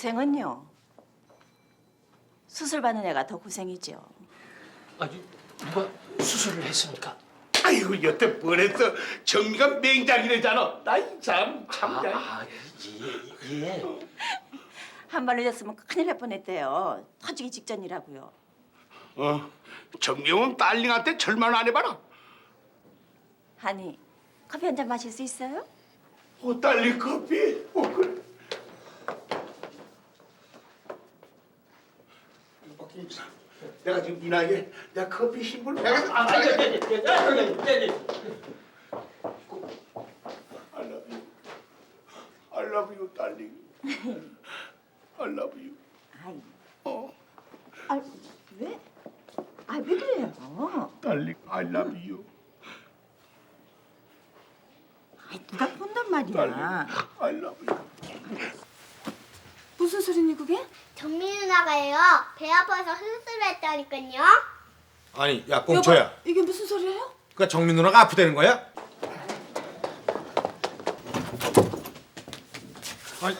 고생은요. 수술 받는 애가 더 고생이죠. 아니 누가 수술을 했습니까? 아이고 여태 뻔했어 정미가 맹장이래잖아 나이 참 참자 아예예 예. 한번 늦었으면 큰일 날 뻔했대요. 터지기 직전이라고요. 어 정미는 딸링한테 절만 안 해봐라 하니 커피 한 잔 마실 수 있어요? 어 딸링 커피 어 그래 박김사 내가 지금 이 나이에 내가 커피 신분 내가 안 아니 하게 아니 아니 아니 아니 I love you I love you darling I love you 아이, 어 아 왜? 아 왜 그래요? darling I love you 아이, 누가 본단 말이야. I love you 무슨 소리니 그게? 누나가요. 배 아파서 수술을 했다니까요. 아니 야 꽁초야 여보, 이게 무슨 소리예요? 그니까 정민 누나가 아프다는 거야? 아니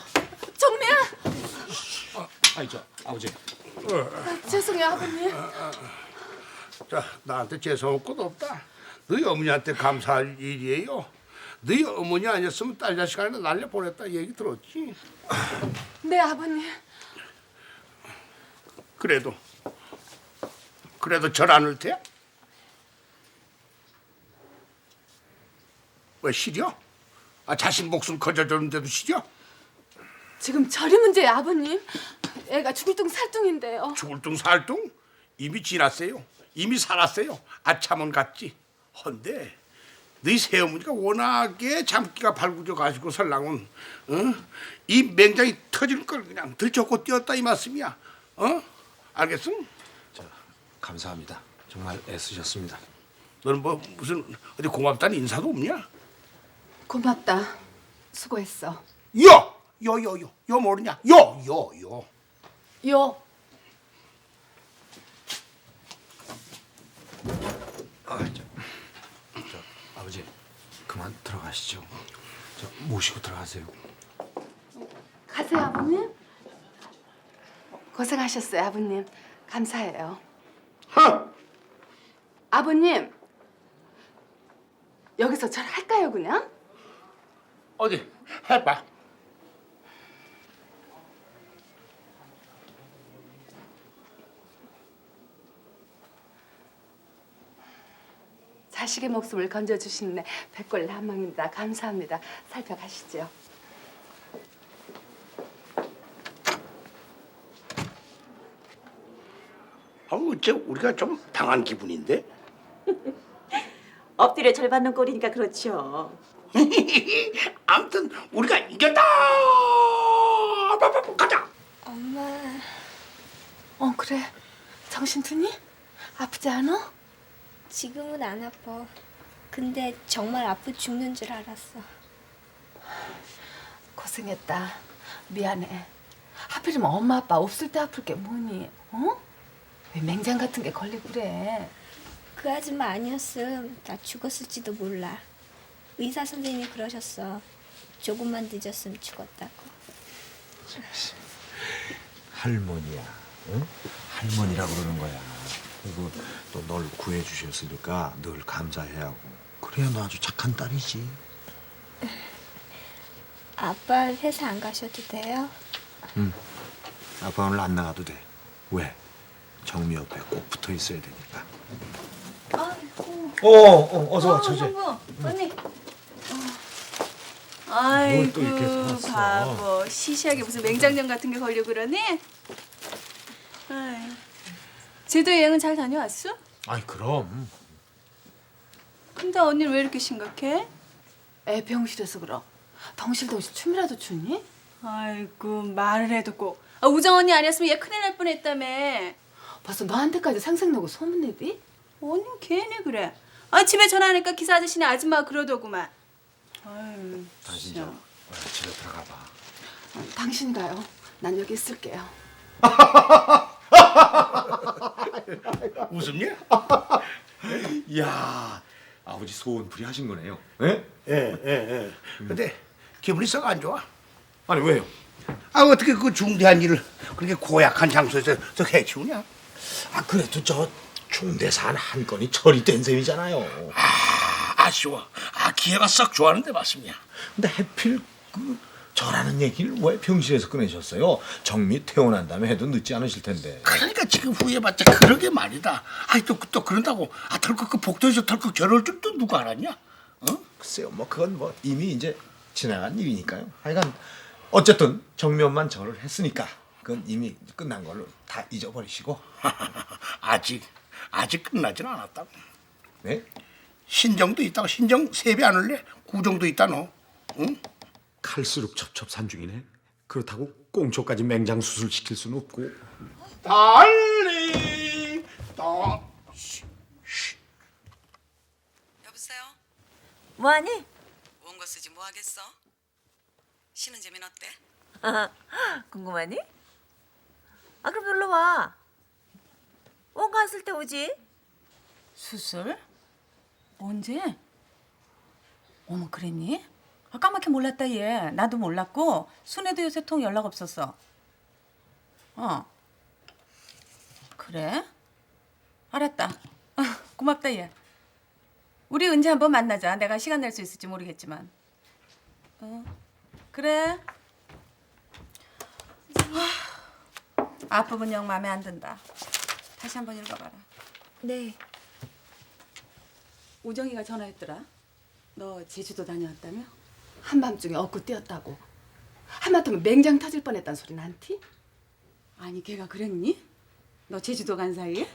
정미야! 아니 저 아버지 아, 죄송해요 아버님. 자, 나한테 죄송할 것도 없다. 너희 어머니한테 감사할 일이에요. 너희 어머니 아니었으면 딸 자식 하나 날려 보냈다 얘기 들었지. 네 아버님. 그래도 그래도 절 안을 테야? 왜 시려? 아 자신 목숨 거저줬는데도 시려? 지금 절이 문제예요 아버님. 애가 죽을 둥 살둥인데요. 죽을 둥 살둥 이미 지났어요. 이미 살았어요. 아참은 갔지. 헌데 너희 새어머니가 워낙에 잠기가 발구져 가지고 설랑은 어? 이 맹장이 터질 걸 그냥 들쳤고 뛰었다 이 말씀이야. 어? 알겠어? 저 감사합니다 정말 애쓰셨습니다 너는 뭐 무슨 어디 고맙다는 인사도 없냐? 고맙다. 수고했어. 요! 요, 요, 요. 요 모르냐? 요, 요, 요. 요. 아저 저, 아버지 그만 들어가시죠 저 모시고 들어가세요 가세요 아버님. 고생하셨어요 아버님. 감사해요. 하! 아버님. 여기서 절 할까요 그냥? 어디 해봐. 자식의 목숨을 건져주시는 백골 한망입니다. 감사합니다. 살펴가시죠. 아, 어째 우리가 좀 당한 기분인데? 엎드려 절 받는 꼴이니까 그렇죠. 아무튼 우리가 이겼다. 빠빠빠 가자. 엄마, 어 그래. 정신 드니? 아프지 않아? 지금은 안 아파. 근데 정말 아프 죽는 줄 알았어. 고생했다. 미안해. 하필이면 엄마 아빠 없을 때 아플 게 뭐니? 어? 왜 맹장 같은 게 걸리고 그래? 그 아줌마 아니었음 나 죽었을지도 몰라. 의사 선생님이 그러셨어. 조금만 늦었으면 죽었다고. 할머니야 응? 할머니라고 그러는 거야 그리고 또 널 구해 주셨으니까 늘 감사해야 하고 그래야 너 아주 착한 딸이지 아빠 회사 안 가셔도 돼요? 아빠 오늘 안 나가도 돼 왜? 정미 옆에 꼭 붙어 있어야 되니까 아이고, 어, 어 어서 와 처제 형부, 언니. 이렇게 사왔어? 바보 시시하게 무슨 맹장염 같은 게 걸려? 아이. 제도 여행은 잘 다녀왔어? 아이 그럼 근데 언니는 왜 이렇게 심각해? 애 병실에서 그럼. 덩실덩실 춤이라도 추니? 아이고 말을 해도 꼭 아, 우정 언니 아니었으면 얘 큰일 날 뻔했다며 벌써 너한테까지 생색내고 소문내디? 언니 괜히 그래 아 집에 전화하니까 기사 아저씨네 아줌마가 그러더구만 아유 당신 진짜. 저 어, 집에 들어가 봐 당신이 가요. 난 여기 있을게요. 웃음냐? 이야 아버지 소원풀이 하신 거네요 예? 예, 예, 예. 근데 기분이 썩 안 좋아. 아니 왜요? 아 어떻게 그 중대한 일을 그렇게 고약한 장소에서 저 해치우냐? 아 그래도 저 중대산 한 건이 처리된 셈이잖아요. 아, 아쉬워. 아 기회가 썩 좋아하는데 말씀이야. 근데 하필 그 저라는 얘기를 왜 병실에서 꺼내셨어요? 정미 퇴원한 다음에 해도 늦지 않으실 텐데. 그러니까 지금 후회봤자 그러게 말이다. 아이 또, 또 그런다고 아 덜컥 그 복도에서 덜컥 결혼할 줄도 누가 알았냐? 어? 글쎄요, 뭐 그건 뭐 이미 이제 지나간 일이니까요. 하여간 어쨌든 정면만 절을 했으니까 그건 이미 끝난 걸로 다 잊어버리시고. 아직 아직 끝나진 않았다고. 네? 신정도 있다고 신정 세배 안 올래? 구정도 있다 너. 응? 칼수록 첩첩산 중이네. 그렇다고 꽁초까지 맹장 수술 시킬 수는 없고. 달리 다. 여보세요? 뭐하니? 원고 쓰지 뭐 하겠어? 쉬는 재미는 어때? 궁금하니? 아 그럼 놀러 와. 원고 안쓸때 오지? 수술? 언제? 어머 그랬니? 아 까맣게 몰랐다 얘. 나도 몰랐고 순애도 요새 통 연락 없었어. 어. 그래? 알았다. 아, 고맙다 얘. 우리 은지 한번 만나자. 내가 시간 낼 수 있을지 모르겠지만. 어. 그래. 아, 앞부분 영 마음에 안 든다. 다시 한번 읽어봐라. 네. 우정이가 전화했더라. 너 제주도 다녀왔다며? 한밤중에 얻고 뛰었다고. 하마터면 맹장 터질 뻔했단 소리 난티? 아니 걔가 그랬니? 너 제주도 간 사이에?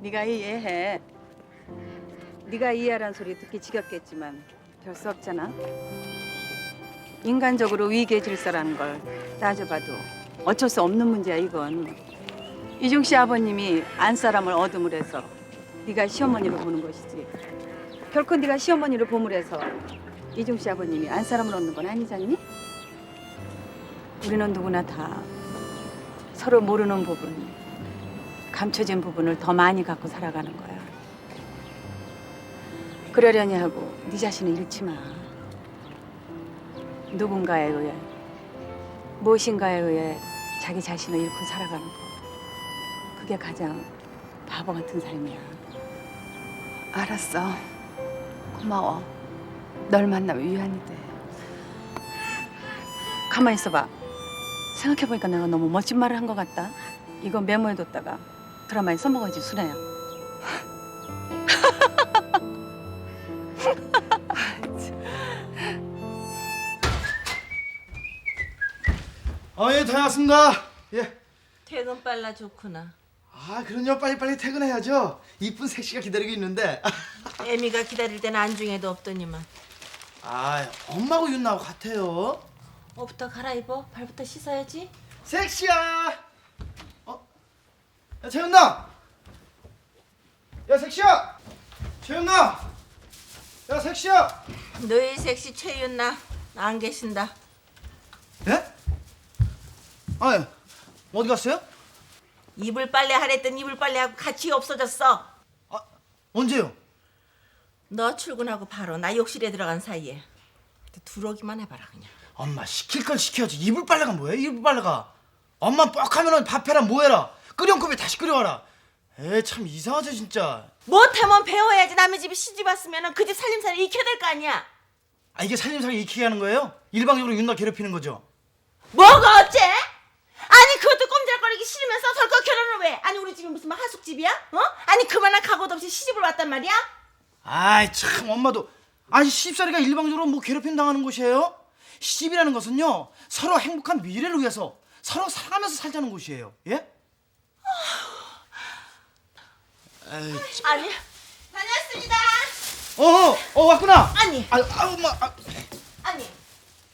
네가 이해해. 네가 이해하란 소리 듣기 지겹겠지만 별 수 없잖아. 인간적으로 위계 질서라는 걸 따져봐도 어쩔 수 없는 문제야 이건. 이중 씨 아버님이 안 사람을 얻음을 해서 네가 시어머니를 보는 것이지. 결코 네가 시어머니를 보물 해서 이중 씨 아버님이 안 사람을 얻는 건 아니잖니? 우리는 누구나 다 서로 모르는 부분, 감춰진 부분을 더 많이 갖고 살아가는 거야. 그러려니 하고 네 자신을 잃지 마. 누군가에 의해, 무엇인가에 의해 자기 자신을 잃고 살아가는 거. 그게 가장 바보 같은 삶이야. 알았어. 고마워. 널 만나면 위안이 돼. 가만히 있어봐. 생각해보니까 내가 너무 멋진 말을 한 것 같다. 이거 메모해뒀다가 드라마에 써먹어야지 순애야. 아, 예, 다녀왔습니다. 예. 퇴근 빨라 좋구나. 아, 그럼요. 빨리빨리 퇴근해야죠. 이쁜 색시가 기다리고 있는데. 애미가 기다릴 땐 안중에도 없더니만. 아, 엄마하고 윤나하고 같아요. 옷부터 갈아입어. 발부터 씻어야지. 색시야. 어? 야, 재윤나. 야, 색시야. 재윤나. 야, 색시야. 너희 섹시 최윤나 안 계신다. 예? 아, 예. 어디 갔어요? 이불 빨래 하랬더니 이불 빨래하고 같이 없어졌어. 아, 언제요? 너 출근하고 바로 나 욕실에 들어간 사이에 들어오기만 해봐라 그냥. 엄마 시킬 걸 시켜야지. 이불 빨래가 뭐야? 이불 빨래가. 엄마 뻑하면은 밥해라 뭐해라. 끓여온 컵에 다시 끓여와라. 에참 이상하죠 진짜. 못하면 배워야지 남의 집에 시집 왔으면 그 집 살림살이 익혀야 될 거 아니야. 아 이게 살림살이 익히게 하는 거예요? 일방적으로 윤나 괴롭히는 거죠? 뭐가 어째? 아니 그것도 꼼짝거리기 싫으면서 덜컥 결혼을 왜? 아니 우리 집이 무슨 뭐 하숙집이야? 어? 아니 그만한 각오도 없이 시집을 왔단 말이야? 아이 참 엄마도 아니 시집살이가 일방적으로 뭐 괴롭힘 당하는 곳이에요? 시집이라는 것은요 서로 행복한 미래를 위해서 서로 사랑하면서 살자는 곳이에요. 예? 에이, 참. 아니 다녔습니다. 어, 어 왔구나. 아니 아, 아 엄마. 아, 아니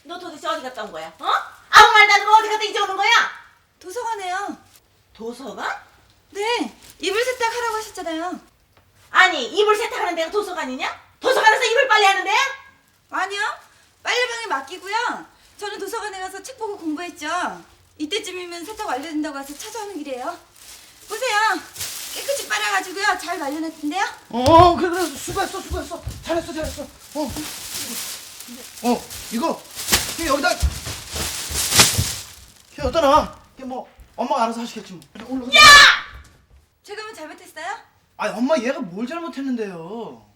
너 도대체 어디 갔다 온 거야? 어? 아무 말도 안 하고 어디 갔다 이제 오는 거야? 도서관에요. 도서관? 네, 이불 세탁하라고 하셨잖아요. 아니 이불 세탁하는 데가 도서관이냐? 도서관에서 이불 빨래 하는 데야? 아니요, 빨래방에 맡기고요. 저는 도서관에 가서 책 보고 공부했죠. 이때쯤이면 세탁 완료된다고 해서 찾아오는 길이에요. 보세요, 깨끗이 빨아가지고요. 잘 말려놨던데요. 어 그래 그래 수고했어 수고했어 잘했어 잘했어. 어, 어 이거 이거 여기다 어쨌거나 이게 뭐 엄마가 알아서 하시겠지 뭐. 그래, 올라가. 제가 뭐 잘못했어요? 아니 엄마 얘가 뭘 잘못했는데요?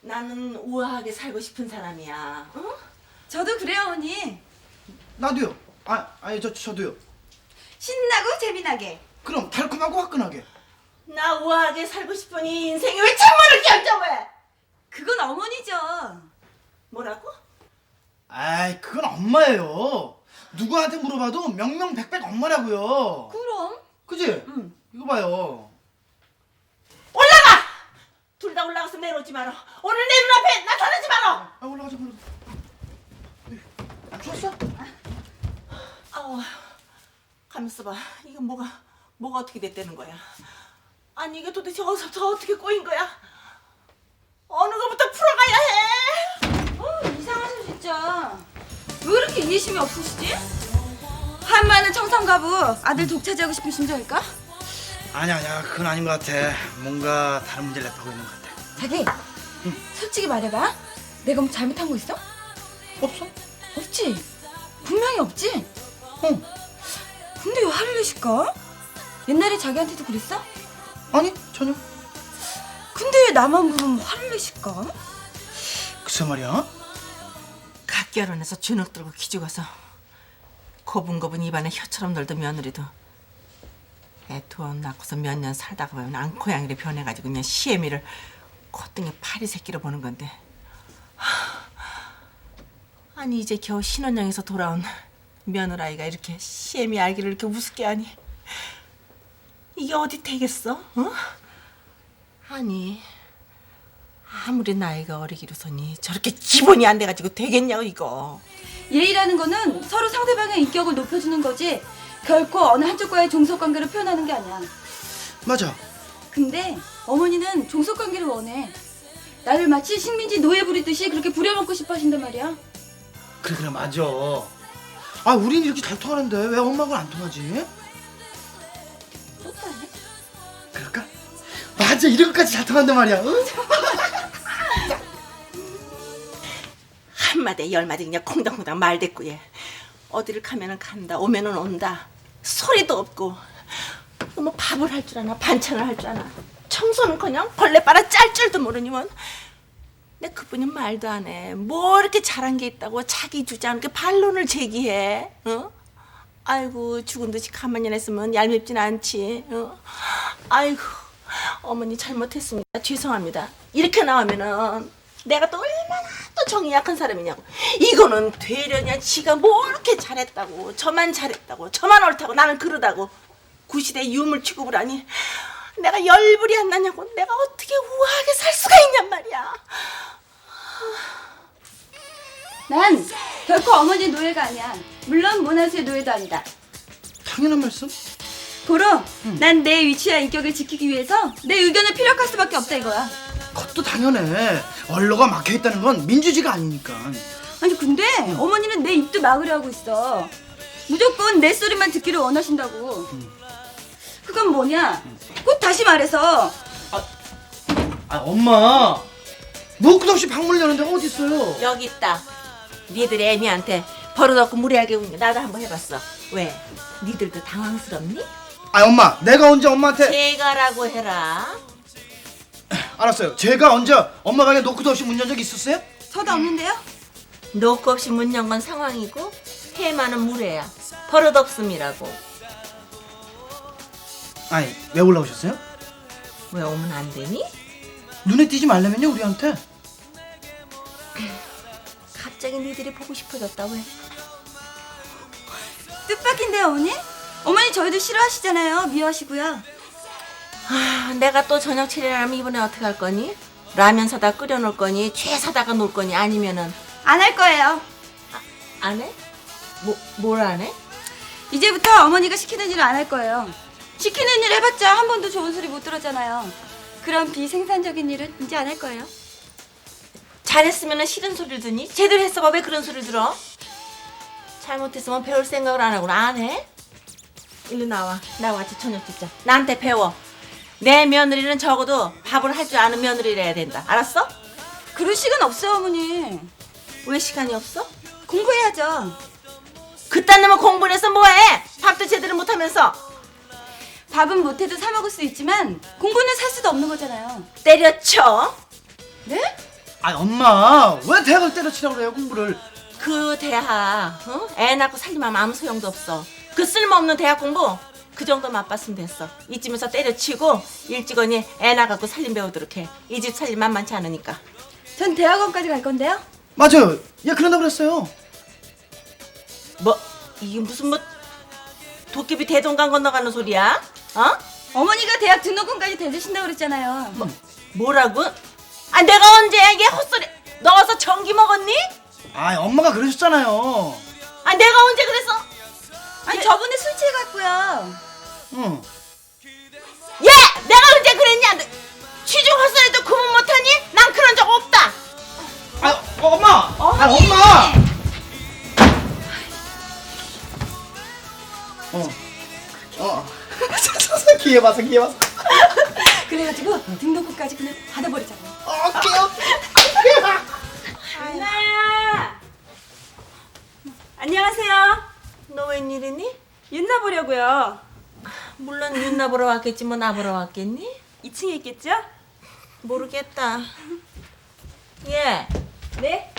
나는 우아하게 살고 싶은 사람이야. 어? 저도 그래요, 어머니. 나도요. 아 아니 저 저도요. 신나고 재미나게. 그럼 달콤하고 화끈하게. 나 우아하게 살고 싶으니 인생이 왜 찬물을 끼얹어 왜? 그건 어머니죠. 뭐라고? 아이 그건 엄마예요. 누구한테 물어봐도 명명백백 엄마라고요. 그럼. 그지? 응. 이거 봐요. 올라가! 둘 다 올라가서 내려오지 마라. 오늘 내 눈앞에 나타나지 마라. 아 올라가자 올라가. 안 추웠어? 아우, 가만있어 봐. 이거 뭐가 뭐가 어떻게 됐다는 거야? 아니 이게 도대체 어디서부터 어떻게 꼬인 거야? 어느 거부터 풀어가야 해? 어, 이상하죠, 진짜. 왜 그렇게 이해심이 없으시지? 한마는 청산가부 아들 독차지하고 싶은 심정일까? 아니야 아니야 그건 아닌 것 같아. 뭔가 다른 문제를 랩하고 있는 것 같아. 자기, 솔직히 말해봐. 내가 뭐 잘못한 거 있어? 없어? 없지. 분명히 없지. 응. 근데 왜 화를 내실까? 옛날에 자기한테도 그랬어? 아니 전혀. 근데 왜 나만 보면 화를 내실까? 글쎄 말이야. 갓 결혼해서 주눅 들고 기죽어서 고분고분 입안에 혀처럼 놀던 며느리도 애 두어 낳고서 몇 년 살다가 보면 앙코양이로 변해가지고 그냥 시애미를 콧등에 파리 새끼로 보는 건데 하, 아니 이제 겨우 신혼여행에서 돌아온 며느라이가 이렇게 시애미 알기를 이렇게 우습게 하니 이게 어디 되겠어? 어? 아니 아무리 나이가 어리기로서니 저렇게 기본이 안 돼가지고 되겠냐고 이거 예의라는 거는 서로 상대방의 인격을 높여주는 거지 결코 어느 한쪽과의 종속관계를 표현하는 게 아니야. 맞아. 근데 어머니는 종속관계를 원해. 나를 마치 식민지 노예 부리듯이 그렇게 부려먹고 싶어 하신단 말이야. 그래 그래 맞아. 아 우린 이렇게 잘 통하는데 왜 엄마하고는 안 통하지? 똑같네. 그럴까? 맞아 이렇게까지 잘 통한단 말이야. 응? 한마디 열마디 그냥 콩닥콩닥 말대꾸에 어디를 가면은 간다 오면은 온다 소리도 없고 뭐 밥을 할 줄 아나 반찬을 할 줄 아나 청소는 그냥 벌레 빨아 짤 줄도 모르니만 근데 그분이 말도 안 해. 뭐 이렇게 잘한 게 있다고 자기 주장 그 반론을 제기해. 어? 아이고 죽은 듯이 가만히 있으면 얄밉진 않지. 어? 아이고 어머니 잘못했습니다. 죄송합니다. 이렇게 나오면은 내가 또 얼마나 또 정이 약한 사람이냐고. 이거는 되려냐 지가 뭐 이렇게 잘했다고 저만 잘했다고 저만 옳다고 나는 그러다고 구시대 유물 취급을 하니 내가 열불이 안 나냐고 내가 어떻게 우아하게 살 수가 있냔 말이야. 난 결코 어머니 노예가 아니야. 물론 모나스의 노예도 아니다. 당연한 말씀. 도로 난 내 위치와 인격을 지키기 위해서 내 의견을 피력할 수밖에 없다 이거야. 그것도 당연해. 언로가 막혀 있다는 건 민주주의가 아니니까. 아니 근데 어머니는 내 입도 막으려 하고 있어. 무조건 내 소리만 듣기를 원하신다고. 그건 뭐냐? 꼭 다시 말해서 아 엄마. 노크도 없이 방문을 여는데 어디 있어요? 여기 있다. 니들 애미한테 버릇없고 무례하게 운거 나도 한번 해봤어. 왜? 니들도 당황스럽니? 아 엄마, 내가 언제 엄마한테 제가라고 해라. 알았어요. 제가 언제 엄마 방에 노크도 없이 문 연적 있었어요? 저도 없는데요. 노크 없이 문 연 건 상황이고 테마는 무례야. 버릇 없음이라고. 아니 왜 올라오셨어요? 왜 오면 안 되니? 눈에 띄지 말라면요 우리한테. 갑자기 니들이 보고 싶어졌다 왜? 뜻밖인데요 어머니? 어머니 저희도 싫어하시잖아요. 미워하시고요. 아, 내가 또 저녁 차리라면 이번에 어떻게 할 거니? 라면 사다 끓여 놓을 거니? 채 사다가 놓을 거니? 아니면은 안 할 거예요. 안 해? 뭐, 뭘 안 해? 이제부터 어머니가 시키는 일을 안 할 거예요. 시키는 일 해봤자 한 번도 좋은 소리 못 들었잖아요. 그런 비생산적인 일은 이제 안 할 거예요. 잘했으면 싫은 소리를 듣니? 제대로 했어봐 왜 그런 소리를 들어? 잘못했으면 배울 생각을 안 하고 안 해? 일로 나와 나와 같이 저녁 찍자 나한테 배워 내 며느리는 적어도 밥을 할 줄 아는 며느리래야 된다 알았어? 그럴 시간 없어요 어머니. 왜 시간이 없어? 공부해야죠. 그딴 놈은 공부를 해서 뭐해? 밥도 제대로 못하면서 밥은 못해도 사 먹을 수 있지만 공부는 살 수도 없는 거잖아요. 때려쳐. 네? 아 엄마 왜 대학을 때려치라고 그래요 공부를? 그 대학, 어? 애 낳고 살림하면 아무 소용도 없어. 그 쓸모없는 대학 공부 그 정도 맛봤으면 됐어. 이쯤에서 때려치고 일찍언니 애 낳고 살림 배우도록 해. 이 집 살림 만만치 않으니까. 전 대학원까지 갈 건데요. 맞아요. 얘 그런다 그랬어요. 뭐 이게 무슨 뭐 도깨비 대동강 건너가는 소리야? 어? 어머니가 대학 등록금까지 대주신다고 그랬잖아요. 뭐라고? 아 내가 언제 이게 헛소리 넣어서 전기 먹었니? 아 엄마가 그러셨잖아요. 아 내가 언제 그랬어? 아니 저번에 술 취해갖고요. 응. 예! 내가 언제 그랬냐? 취중 헛소리도 구분 못하니? 난 그런 적 없다. 아 어, 엄마. 아 엄마. 어. 어. 기회 봐서 기회 봐서. 그래가지고 등록금까지 그냥 받아버리자고요. 오케이 오케이. 윤나야. 안녕하세요. 너 웬일이니? 윤나 보려고요. 물론 윤나 보러 왔겠지 뭐 나 보러 왔겠니? 2층에 있겠죠? 모르겠다. 예. 네.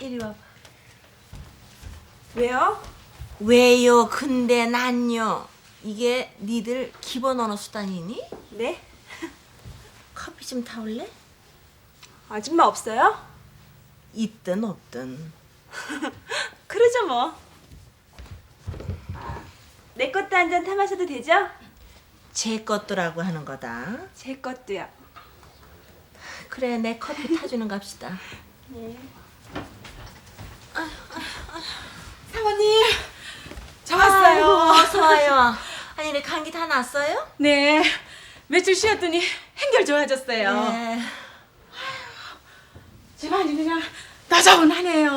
이리 와봐. 왜요? 왜요? 근데 난요. 이게 니들 기본 언어 수단이니? 네. 커피 좀 타올래? 아줌마 없어요? 있든 없든. 그러죠 뭐. 내 것도 한 잔 타마셔도 되죠? 제 것도라고 하는 거다. 제 것도요. 그래 내 커피 타주는 갑시다. 사모님, 저 왔어요. 어서 와요. 아니 내 감기 다 났어요? 네. 며칠 쉬었더니 한결 좋아졌어요. 네. 집안이 그냥 나자분하네요.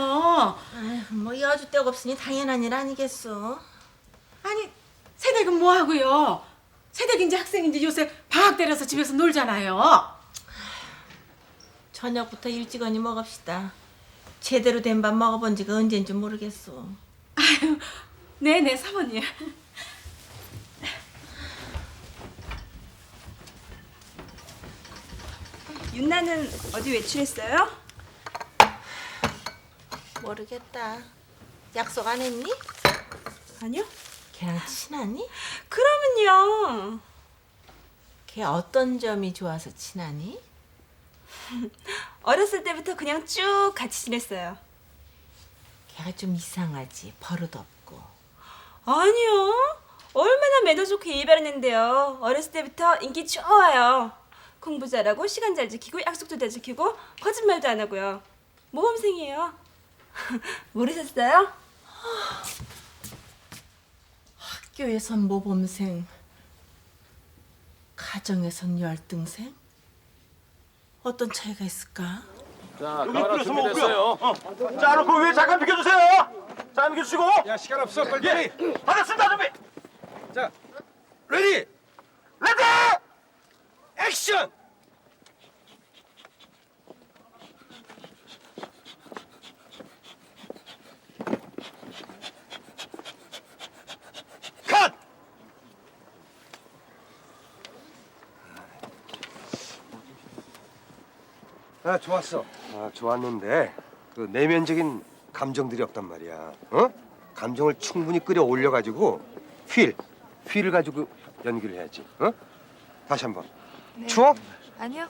아휴 뭐 여주 데가 없으니 당연한 일 아니겠어. 아니 새댁은 뭐 하고요? 새댁인지 학생인지 요새 방학 때라서 집에서 놀잖아요. 저녁부터 일찍언니 먹읍시다. 제대로 된 밥 먹어본 지가 언젠지 모르겠어. 아유, 네네 사모님. 윤나는 어디 외출했어요? 모르겠다. 약속 안 했니? 아니요. 걔랑 친하니? 그러면요. 걔 어떤 점이 좋아서 친하니? 어렸을 때부터 그냥 쭉 같이 지냈어요. 걔가 좀 이상하지. 버릇 없고. 아니요. 얼마나 매너 좋게 일 바르는데요. 어렸을 때부터 인기 좋아요. 공부 잘하고 시간 잘 지키고 약속도 잘 지키고 거짓말도 안 하고요. 모범생이에요. 모르셨어요? 학교에선 모범생, 가정에선 열등생? 어떤 차이가 있을까? 자, 카메라 준비됐어요. 자, 놓고 위에 잠깐 비켜주세요. 자, 비켜주시고. 야, 시간 없어. 빨리 빨리. 받았습니다, 준비. 자, 레디, 레디, 액션. 아 좋았어. 아 좋았는데 그 내면적인 감정들이 없단 말이야. 어? 감정을 충분히 끌어 올려 가지고 휠, 휠을 가지고 연기를 해야지. 어? 다시 한번. 추워? 아니요.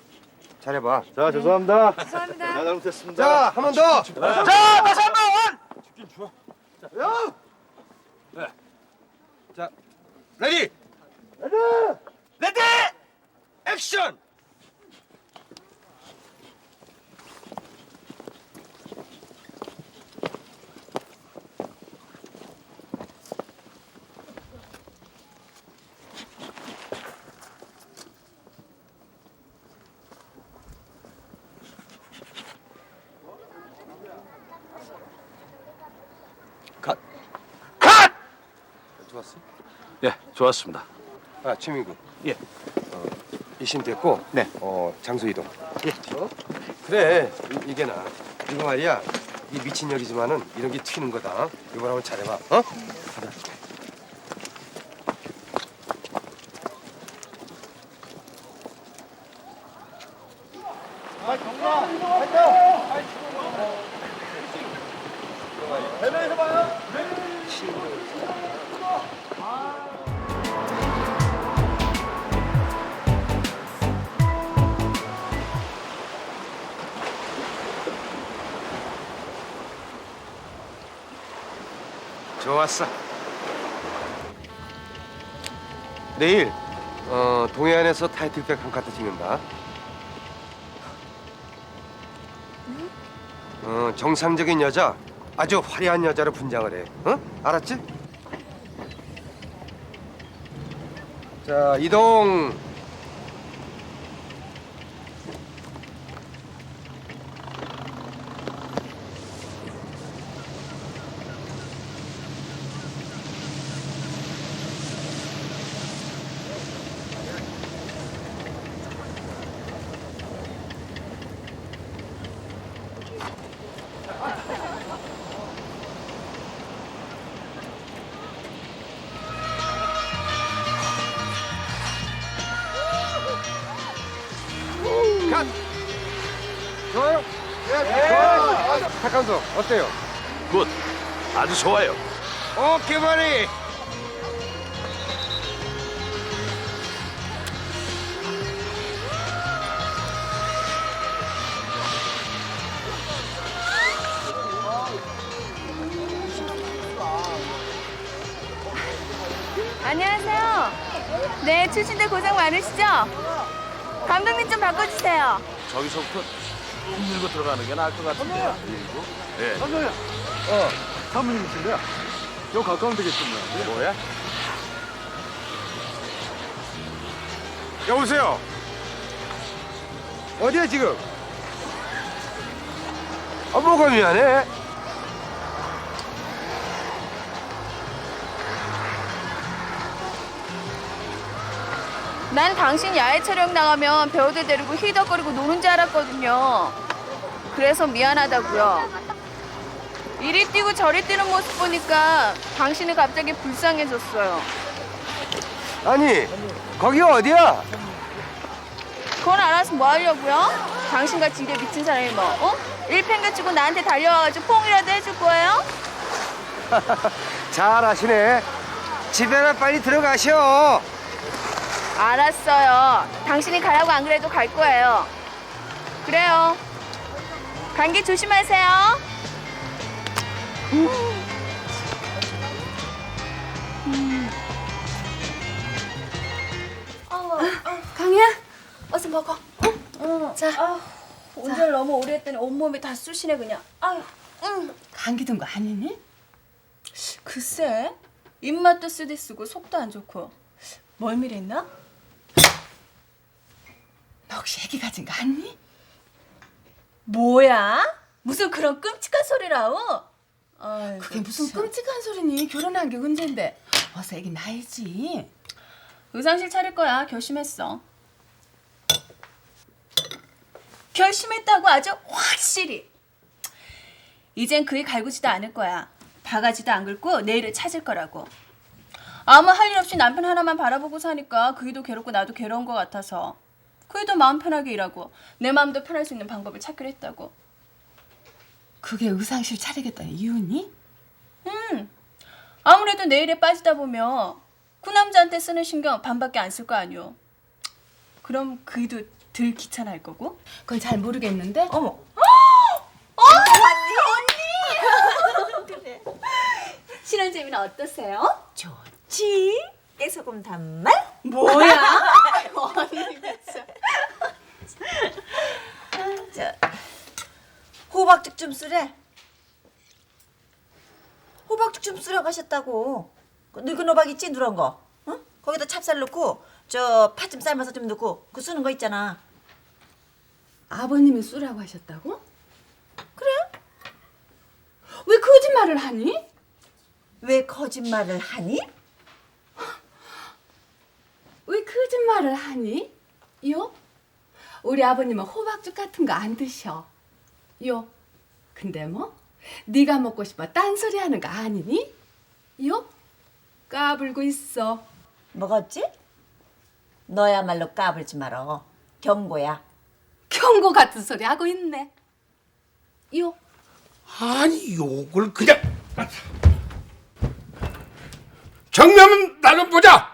잘해봐. 자, 죄송합니다. 죄송합니다. 나 잘못했습니다. 자, 한 번 더. 자, 다시 한 번. 죽긴 추워. 자, 네. 자, 레디. 레디, 액션. 좋았습니다. 아 최민구. 예. 어, 이심 됐고. 네. 어 장소 이동. 예. 어? 그래 이, 이게 나. 이거 말이야. 이 미친 년이지만은 이런 게 튀는 거다. 이번 한번 잘해봐. 어? 가자. 내일 어, 동해안에서 타이틀백 한 카트 찍는다. 어, 정상적인 여자, 아주 화려한 여자로 분장을 해. 어? 알았지? 자, 이동. 좋아요. 오케이 바리. 안녕하세요. 네, 출신대 고생 많으시죠? 감독님 좀 바꿔주세요. 저기서부터 밀고 들어가는 게 나을 것 같은데요. 밀고. 예. 선생님. 어, 사모님이신데요. 요 가까운 되겠습니다. 뭐야? 여보세요. 어디야 지금? 아 뭐가 미안해? 난 당신 야외 촬영 나가면 배우들 데리고 히덕거리고 노는 줄 알았거든요. 그래서 미안하다고요. 이리 뛰고 저리 뛰는 모습 보니까 당신이 갑자기 불쌍해졌어요. 아니 거기 어디야? 그건 알아서 뭐 하려고요? 당신같이 일에 미친 사람이 뭐, 어? 일팽개치고 나한테 달려와가지고 퐁이라도 해줄 거예요? 잘 아시네. 집에나 빨리 들어가셔. 알았어요. 당신이 가라고 안 그래도 갈 거예요. 그래요. 감기 조심하세요. 강이야, 어서 먹어. 자, 운전 을 너무 오래 했더니 온몸이 다 쑤시네 그냥. 아유. 감기 든 거 아니니? 글쎄. 입맛도 쓰디 쓰고 속도 안 좋고. 멀미랬나? 너 혹시 애기 가진 거 아니? 뭐야? 무슨 그런 끔찍한 소리라오? 아이고, 그게 무슨 참. 끔찍한 소리니? 결혼한 게 언젠데? 어서 애기 낳아야지. 의상실 차릴 거야. 결심했어. 결심했다고 아주 확실히. 이젠 그이 갈구지도 않을 거야. 바가지도 안 긁고 내일을 찾을 거라고. 아무 할 일 없이 남편 하나만 바라보고 사니까 그이도 괴롭고 나도 괴로운 것 같아서 그이도 마음 편하게 일하고 내 마음도 편할 수 있는 방법을 찾기로 했다고. 그게 의상실 차리겠다는 이유니? 음, 아무래도 내일에 빠지다 보면 그 남자한테 쓰는 신경 반밖에 안 쓸 거 아니오. 그럼 그이도 덜 귀찮아할 거고. 그건 잘 모르겠는데. 어머. 어, 신혼 재미는 어떠세요? 좋지. 깨소금 단말? 뭐야? 호박죽 좀 쓰래. 호박죽 좀 쓰라고 하셨다고. 그 늙은 호박 있지 누런 거. 응? 거기다 찹쌀 넣고 저 파 좀 삶아서 좀 넣고 그 쓰는 거 있잖아. 아버님이 쓰라고 하셨다고? 그래? 왜 거짓말을 하니? 왜 거짓말을 하니? 왜 거짓말을 하니? 요? 우리 아버님은 호박죽 같은 거 안 드셔. 요. 근데 뭐 네가 먹고 싶어 딴소리 하는 거 아니니? 요? 까불고 있어. 먹었지? 너야말로 까불지 말어. 경고야. 경고 같은 소리 하고 있네. 요? 아니 욕을 그냥 정면 나좀 보자.